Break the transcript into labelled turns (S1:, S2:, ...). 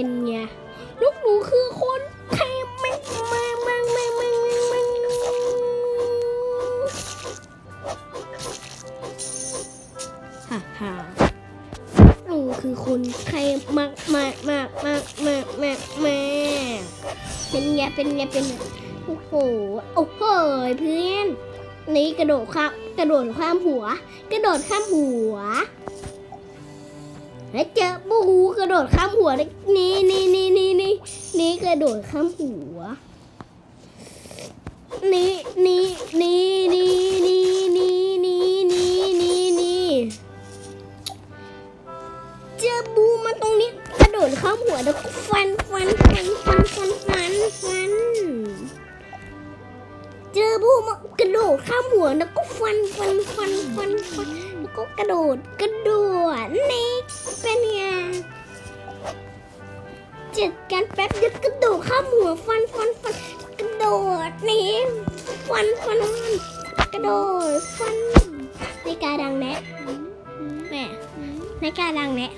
S1: เป็นไงลูกหนูคือคนใครไม่มามามามามาฮ่าฮ่าหนูคือคนใครมากมากมากมากมากมากมากเป็นไงเป็นไงเป็นไงโอ้โหโอ้โหเพื่อนนี่กระโดดข้ามกระโดดข้ามหัว กระโดดข้ามหัว แล้วเจอปูกระโดดข้ามหัวเลยนี่นี่นี่นี่นี่นี่กระโดดข้ามหัว นี่นี่นี่นี่นี่นี่นี่นี่นี่นี่เจอบูมาตรงนี้กระโดดข้ามหัวแล้วก็ฟันฟันฟันฟันฟันฟันฟันเจอบูมากระโดดข้ามหัวแล้วก็ฟันฟันฟันฟันฟันแล้วก็กระโดดกระโดดนี่ จัดการแป๊บเดียวกระโดดข้ามหัวฟันฟันฟันกระโดดนี่ฟันฟันฟันกระโดดฟันในการดังแนะแม่ในการดังแนะ